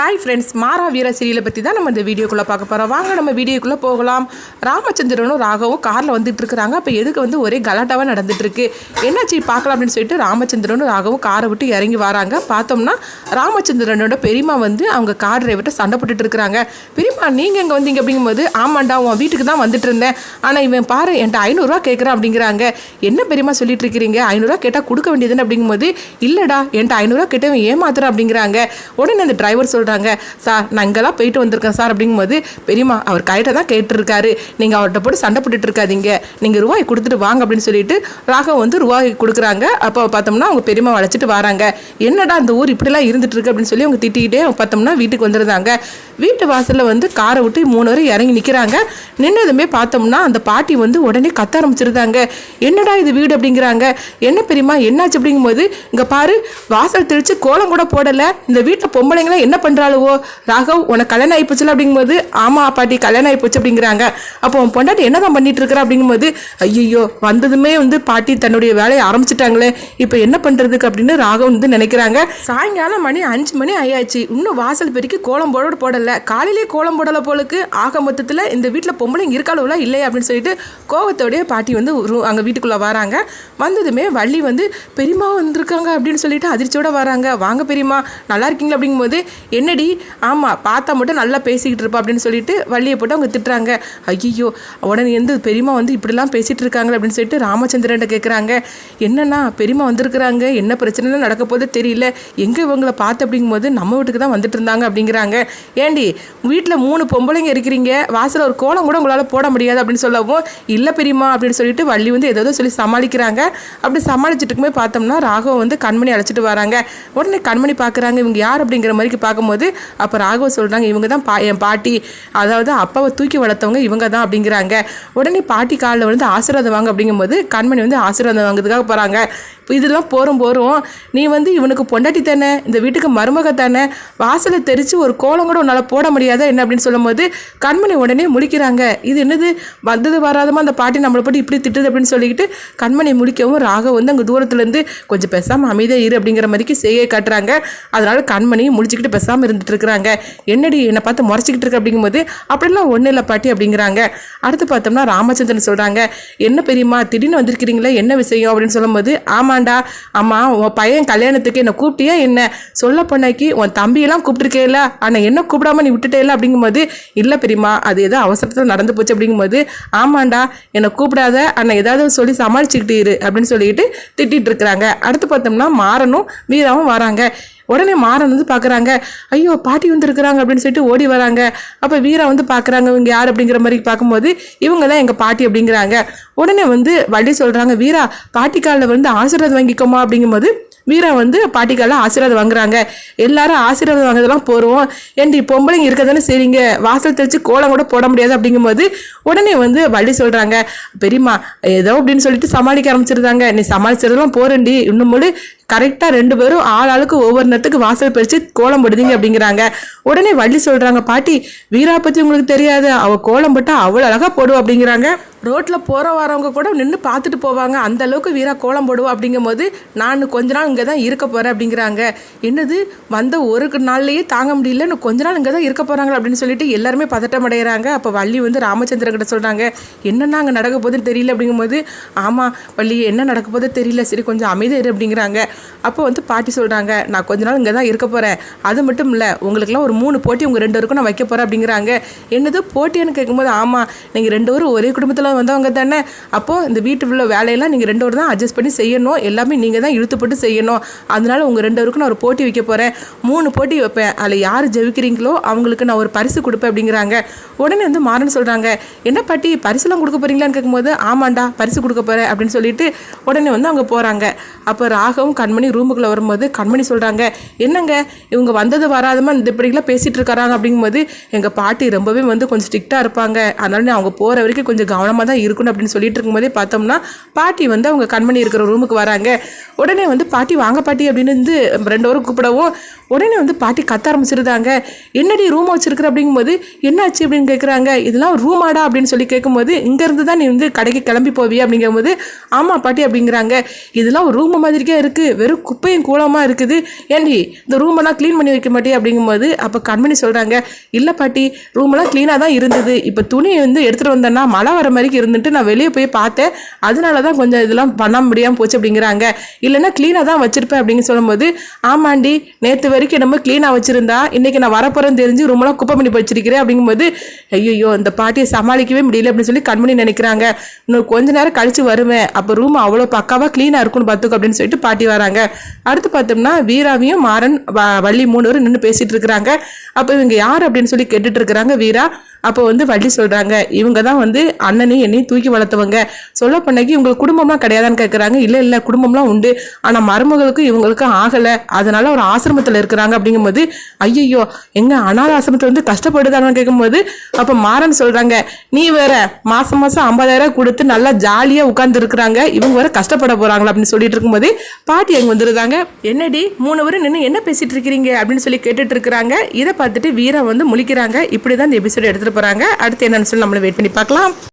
Hi friends மாரா வீர சீரியலை பற்றி தான் நம்ம இந்த வீடியோக்குள்ளே பார்க்க போகிறோம் வாங்க நம்ம வீடியோக்குள்ளே போகலாம். ராமச்சந்திரனும் ராகவும் காரில் வந்துட்டு இருக்கிறாங்க. அப்போ எதுக்கு வந்து ஒரே கலாட்டாவாக நடந்துட்டுருக்கு? என்னாச்சு பார்க்கலாம் அப்படின்னு சொல்லிட்டு ராமச்சந்திரனும் ராகவும் காரை விட்டு இறங்கி வராங்க. பார்த்தோம்னா ராமச்சந்திரனோட பெரியம்மா வந்து அவங்க கார் டிரைவர்கிட்ட சண்டை போட்டுட்டு இருக்கிறாங்க. பெரியம்மா நீங்கள் இங்கே வந்தீங்க அப்படிங்கும்போது ஆமாண்டா உன் வீட்டுக்கு தான் வந்துட்டு இருந்தேன். ஆனால் இவன் பாரு என்கிட்ட ஐநூறுரூவா கேட்குறான் அப்படிங்கிறாங்க. என்ன பெரியம்மா சொல்லிட்டு இருக்கிறீங்க? ஐநூறுரூவா கேட்டால் கொடுக்க வேண்டியதுன்னு அப்படிங்கும்போது இல்லைடா என்கிட்ட ஐநூறுரூவா கேட்டவன் ஏமாத்துறான் அப்படிங்கிறாங்க. உடனே அந்த டிரைவர் சொல்கிறாங்க சார் நான் இங்கெல்லாம் போயிட்டு வந்திருக்கேன் சார் அப்படிங்கும்போது பெரியம்மா அவர் கையிட்ட தான் கேட்டிருக்காரு. நீங்கள் அவர்கிட்ட போட்டு சண்டை போட்டுட்டு இருக்காதீங்க. நீங்கள் ரூபாய் கொடுத்துட்டு வாங்க அப்படின்னு சொல்லிட்டு ராகவ் வந்து ரூபாய் கொடுக்குறாங்க. அப்போ பார்த்தோம்னா அவங்க பெரியம்மா அழைச்சிட்டு வராங்க. என்னடா அந்த ஊர் இப்படிலாம் இருந்துட்டு இருக்கு அப்படின்னு சொல்லி அவங்க திட்டிக்கிட்டே பார்த்தோம்னா வீட்டுக்கு வந்துருந்தாங்க. வீட்டு வாசலில் வந்து காரை விட்டு மூணு வரை இறங்கி நிற்கிறாங்க நின்னதுமே பார்த்தோம்னா அந்த பாட்டி வந்து உடனே கத்த ஆரம்பிச்சிருந்தாங்க. என்னடா இது வீடு அப்படிங்கிறாங்க. என்ன பெரியம்மா என்னாச்சு அப்படிங்கும்போது இங்கே பாரு வாசல் தெளிச்சு கோலம் கூட போடலை. இந்த வீட்டில் பொம்பளைங்களாம் என்ன பண்ணுறாளுவோ ராகவ் உனக்கு கல்யாணம் ஆகிப்போச்சுல அப்படிங்கும்போது ஆமா பாட்டி கல்யாணம் ஆகிப்போச்சு அப்படிங்கிறாங்க. அப்போ உன் பொண்டாட்டி என்னதான் பண்ணிட்டு இருக்கிற அப்படிங்கும்போது ஐயோ வந்ததுமே வந்து பாட்டி தன்னுடைய வேலையை ஆரம்பிச்சிட்டாங்களே இப்போ என்ன பண்ணுறதுக்கு அப்படின்னு ராகவ் வந்து நினைக்கிறாங்க. சாயங்காலம் மணி அஞ்சு மணி ஆயாச்சு. இன்னும் வாசல் பெருக்கி கோலம் போட போடலை. காலையிலே கோலம் போடலை போலுக்கு ஆக மொத்தத்தில் இந்த வீட்டில் பொம்பளைங்க இருக்காளவுல இல்லையா அப்படின்னு சொல்லிட்டு கோவத்தோடைய பாட்டி வந்து அங்கே வீட்டுக்குள்ளே வராங்க. வந்ததுமே வள்ளி வந்து பெரியம்மா வந்திருக்காங்க அப்படின்னு சொல்லிட்டு அதிர்ச்சியோட வராங்க. வாங்க பெரியம்மா நல்லா இருக்கீங்களா? அப்படிங்கும்போது என்னடி? ஆமாம் பார்த்தா மட்டும் நல்லா பேசிக்கிட்டு இருப்பா அப்படின்னு சொல்லிட்டு வள்ளியை போட்டு அவங்க திட்டுறாங்க. ஐயோ உடனே எந்த பெரியம்மா வந்து இப்படிலாம் பேசிகிட்டு இருக்காங்க அப்படின்னு சொல்லிட்டு ராமச்சந்திரன்ட்ட கேட்குறாங்க என்னன்னா பெரியம்மா வந்திருக்கிறாங்க? என்ன பிரச்சனைலாம் நடக்க போதே தெரியல. எங்கே இவங்களை பார்த்து அப்படிங்கும்போது நம்ம வீட்டுக்கு தான் வந்துட்டு இருந்தாங்க அப்படிங்கிறாங்க. ஏண்டி வீட்டில் மூணு பொம்பளைங்க இருக்கிறீங்க. வாசலில் ஒரு கோலம் கூட உங்களால் போட முடியாது அப்படின்னு சொல்லவும் இல்லை பெரியம்மா அப்படின்னு சொல்லிட்டு வள்ளி வந்து ஏதோ சொல்லி சமாளிக்கிறாங்க. அப்படி சமாளிச்சிட்டுக்குமே பார்த்தோம்னா ராகவ் வந்து கண்மணி அழைச்சிட்டு வராங்க. உடனே கண்மணி பார்க்குறாங்க இவங்க யார்? அப்படிங்கிற மாதிரி பார்க்கும்போது அப்போ ராகவ சொல்கிறாங்க இவங்க தான் பா என் பாட்டி. அதாவது அப்பாவை தூக்கி வளர்த்தவங்க இவங்க தான் அப்படிங்கிறாங்க. உடனே பாட்டி காலில் வந்து ஆசீர்வாதம் வாங்க அப்படிங்கும்போது கண்மணி வந்து ஆசீர்வாதம் வாங்குறதுக்காக போகிறாங்க இப்போ இதெல்லாம் போகிறோம் போகிறோம் நீ வந்து இவனுக்கு பொண்டாட்டி தானே இந்த வீட்டுக்கு மருமக தானே வாசலை தெரித்து ஒரு கோலம் கூட உன்னால் போட முடியாதா என்ன அப்படின்னு சொல்லும்போது கண்மணி உடனே முழிக்கிறாங்க. இது என்னது? வந்தது வராதமா? அந்த பாட்டி நம்மளை போட்டு இப்படி திட்டுது அப்படின்னு சொல்லிக்கிட்டு கண்மணி முழிக்கவும் ராக வந்து அங்கே தூரத்துலேருந்து கொஞ்சம் பேசாமல் அமைதியாக இரு அப்படிங்கிற மாதிரிக்கு செய்ய காட்டுறாங்க. அதனால் கண்மணியும் முழிச்சிக்கிட்டு பேசாமல் இருந்துட்டு இருக்கிறாங்க. என்னடி என்னை பார்த்து முறைச்சிக்கிட்டு இருக்க அப்படிங்கும்போது அப்படிலாம் ஒன்றும் இல்லை பாட்டி அப்படிங்கிறாங்க. அடுத்து பார்த்தோம்னா ராமச்சந்திரன் சொல்கிறாங்க என்ன பெரியம்மா திடீர்னு வந்திருக்கிறீங்களே என்ன விஷயம்? அப்படின்னு சொல்லும்போது ஆமாண்டா அம்மா உன் பையன் கல்யாணத்துக்கு என்னை கூப்பிட்டியா என்ன? சொல்ல பண்ணாக்கி உன் தம்பியெல்லாம் கூப்பிட்டுருக்கேல ஆனால் என்ன கூப்பிடாம நீ விட்டுட்டேல அப்படிங்கும்போது இல்லை பெரியம்மா அது ஏதோ அவசரத்தில் நடந்து போச்சு அப்படிங்கும்போது ஆமாண்டா என்னை கூப்பிடாத ஆனால் ஏதாவது சொல்லி சமாளிச்சுக்கிட்டு இரு அப்படின்னு சொல்லிட்டு திட்டிகிட்டு இருக்கிறாங்க. அடுத்து பார்த்தோம்னா மாறனும் வீராவும் வராங்க. உடனே மாறன் வந்து பார்க்குறாங்க ஐயோ பாட்டி வந்துருக்குறாங்க அப்படின்னு சொல்லிட்டு ஓடி வராங்க. அப்போ வீரா வந்து பார்க்குறாங்க இவங்க யார் அப்படிங்கிற மாதிரி பார்க்கும்போது இவங்க தான் எங்கள் பாட்டி அப்படிங்கிறாங்க. உடனே வந்து வள்ளி சொல்கிறாங்க வீரா பாட்டி காலில் வந்து ஆசீர்வாதம் வாங்கிக்கோமா? அப்படிங்கும்போது வீரா வந்து பாட்டிக்கால ஆசீர்வாதம் வாங்குறாங்க. எல்லாரும் ஆசீர்வாதம் வாங்குறதெல்லாம் போகிறோம் ஏன்டி பொம்பளைங்க இருக்கதானே சரிங்க வாசல் தெளிச்சு கோலம் கூட போட முடியாது அப்படிங்கும்போது உடனே வந்து வள்ளி சொல்கிறாங்க பெரியம்மா ஏதோ அப்படின்னு சொல்லிட்டு சமாளிக்க ஆரம்பிச்சிருந்தாங்க. நீ சமாளிச்சதெல்லாம் போறேன்டி. இன்னும் போது கரெக்டாக ரெண்டு பேரும் ஆள் ஆளுக்கு ஒவ்வொரு நேரத்துக்கு வாசல் பறித்து கோலம் போடுதீங்க அப்படிங்கிறாங்க. உடனே வள்ளி சொல்கிறாங்க பாட்டி வீரா பற்றி உங்களுக்கு தெரியாது. அவள் கோலம் போட்டால் அவ்வளோ அழகாக போடுவோம் அப்படிங்கிறாங்க. ரோட்டில் போகிற வரவங்க கூட நின்று பார்த்துட்டு போவாங்க. அந்த அளவுக்கு வீரா கோலம் போடுவா அப்படிங்கும்போது நான் கொஞ்ச நாள் இங்கே தான் இருக்க போகிறேன் அப்படிங்கிறாங்க. என்னது? வந்த ஒரு நாள்லேயே தாங்க முடியல. இன்னும் கொஞ்ச நாள் இங்கே தான் இருக்க போகிறாங்க அப்படின்னு சொல்லிட்டு எல்லாருமே பதட்டம் அடைகிறாங்க அப்போ வள்ளி வந்து ராமச்சந்திரன் கிட்ட சொல்கிறாங்க என்னென்ன அங்கே நடக்க போதுன்னு தெரியல அப்படிங்கும்போது ஆமாம் வள்ளி என்ன நடக்க போதோ தெரியல. சரி கொஞ்சம் அமைதியா இரு அப்படிங்கிறாங்க. அப்போ வந்து பாட்டி சொல்கிறாங்க நான் கொஞ்ச நாள் இங்கே தான் இருக்க போகிறேன் அது மட்டும் இல்லை உங்களுக்குலாம் ஒரு மூணு போட்டி உங்கள் ரெண்டு பேருக்கும் நான் வைக்க போகிறேன் அப்படிங்கிறாங்க. என்னது? போட்டின்னு கேட்கும்போது ஆமாம் நீங்கள் ரெண்டு பேரும் ஒரே குடும்பத்தில் வந்தவங்க தானே? அப்போது இந்த வீட்டு உள்ள வேலையெல்லாம் நீங்கள் ரெண்டு தான் அட்ஜஸ்ட் பண்ணி செய்யணும். எல்லாமே நீங்கள் தான் இழுத்துப்பட்டு செய்யணும். அதனால உங்கள் ரெண்டு பேருக்கும் நான் ஒரு போட்டி வைக்க போகிறேன் மூணு போட்டி வைப்பேன். அதில் யார் ஜெயிக்கிறீங்களோ அவங்களுக்கு நான் ஒரு பரிசு கொடுப்பேன் அப்படிங்கிறாங்க. உடனே வந்து மாறன் சொல்கிறாங்க என்ன பாட்டி பரிசுலாம் கொடுக்க போகிறீங்களான்னு கேட்கும்போது ஆமாண்டா பரிசு கொடுக்க போகிறேன் அப்படின்னு சொல்லிட்டு உடனே வந்து அவங்க போகிறாங்க அப்போ ராகவும் கண்மணி ரூமுக்குள்ளே வரும்போது கண்மணி சொல்கிறாங்க என்னங்க இவங்க வந்தது வராதமாக இந்த இப்படிலாம் பேசிகிட்டு இருக்கிறாங்க அப்படிங்கும்போது எங்கள் பாட்டி ரொம்பவே வந்து கொஞ்சம் ஸ்ட்ரிக்டாக இருப்பாங்க. அதனால அவங்க போகிற வரைக்கும் கொஞ்சம் கவனமாக தான் இருக்கணும் அப்படின்னு சொல்லிட்டு இருக்கும்போதே பார்த்தோம்னா பாட்டி வந்து அவங்க கண்மணி இருக்கிற ரூமுக்கு வராங்க. உடனே வந்து பாட்டி வாங்க பாட்டி அப்படின்னு வந்து ரெண்டு வரும் கூப்பிடவும் உடனே வந்து பாட்டி கத்த ஆரம்பிச்சிருந்தாங்க. என்னடி ரூம் வச்சிருக்கிற? அப்படிங்கும்போது என்னாச்சு? அப்படின்னு கேட்குறாங்க இதெல்லாம் ரூமாடா அப்படின்னு சொல்லி கேட்கும்போது இங்கேருந்து தான் நீ வந்து கடைக்கு கிளம்பி போவியா? அப்படிங்கும்போது ஆமாம் பாட்டி அப்படிங்கிறாங்க. இதெல்லாம் ஒரு ரூம் மாதிரிக்கே இருக்குது வெறும் குப்பையும் கூலமாக இருக்குது. ஏன்டி இந்த ரூமெல்லாம் க்ளீன் பண்ணி வைக்க மாட்டே அப்படிங்கும்போது அப்போ கண்மணி சொல்கிறாங்க இல்லை பாட்டி ரூமெல்லாம் க்ளீனாக தான் இருந்தது. இப்போ துணி வந்து எடுத்துகிட்டு வந்தேன்னா மழை வர மாதிரி இருந்துட்டு நான் வெளியே போய் பார்த்தேன். அதனால தான் கொஞ்சம் இதெல்லாம் பண்ண முடியாமல் போச்சு அப்படிங்கிறாங்க. இல்லைன்னா க்ளீனாக தான் வச்சிருப்பேன் அப்படின்னு சொல்லும்போது ஆமாண்டி நேற்று வரைக்கும் நம்ம க்ளீனாக வச்சிருந்தா இன்னைக்கு நான் வரப்போறேன்னு தெரிஞ்சு ரொம்பலாம் குப்பை பண்ணி வச்சிருக்கிறேன் அப்படிங்கும்போது ஐயோ இந்த பாட்டியை சமாளிக்கவே முடியல அப்படின்னு சொல்லி கண்மணி நினைக்கிறாங்க. இன்னும் கொஞ்ச நேரம் கழிச்சு வருவேன். அப்போ ரூம் அவ்வளோ பக்காவாக க்ளீனாக இருக்கும்னு பார்த்துக்கோ அப்படின்னு சொல்லிட்டு பாட்டி வராங்க. அடுத்து பார்த்தோம்னா வீராவையும் மாறன் வள்ளி மூணு பேரும் நின்று பேசிட்டு இருக்கிறாங்க. அப்போ இவங்க யார் அப்படின்னு சொல்லி கேட்டுட்டு இருக்கிறாங்க வீரா. அப்போ வந்து வள்ளி சொல்றாங்க இவங்க தான் வந்து அண்ணனையும் என்னையும் தூக்கி வளர்த்தவங்க. சொல்ல பண்ணைக்கு இவங்க குடும்பம்லாம் கிடையாதான்னு கேட்குறாங்க இல்லை இல்லை குடும்பம்லாம் உண்டு. ஆனால் மருமகளுக்கும் இவங்களுக்கும் ஆகலை. அதனால ஒரு ஆசிரமத்தில் இருக்கிறாங்க அப்படிங்கும்போது ஐயையோ எங்க அனாத ஆசிரமத்தில் வந்து கஷ்டப்படுதான்னு கேட்கும்போது அப்போ மாறன் சொல்றாங்க நீ வேற மாசம் மாசம் ஐம்பதாயிரம் கொடுத்து நல்லா ஜாலியாக உட்கார்ந்து இருக்கிறாங்க இவங்க வேற கஷ்டப்பட போறாங்களா? அப்படின்னு சொல்லிட்டு இருக்கும்போது பாட்டி அங்கே வந்துருந்தாங்க என்னடி மூணு பேரும் நின்று என்ன பேசிட்டு இருக்கிறீங்க? அப்படின்னு சொல்லி கேட்டுட்டு இருக்கிறாங்க. இதை பார்த்துட்டு வீரா வந்து முழிக்கிறாங்க. இப்படி தான் இந்த எபிசோட் எடுத்துட்டு போறாங்க. அடுத்து என்னன்னு சொல்லி நம்மளும் வெயிட் பண்ணி பார்க்கலாம்.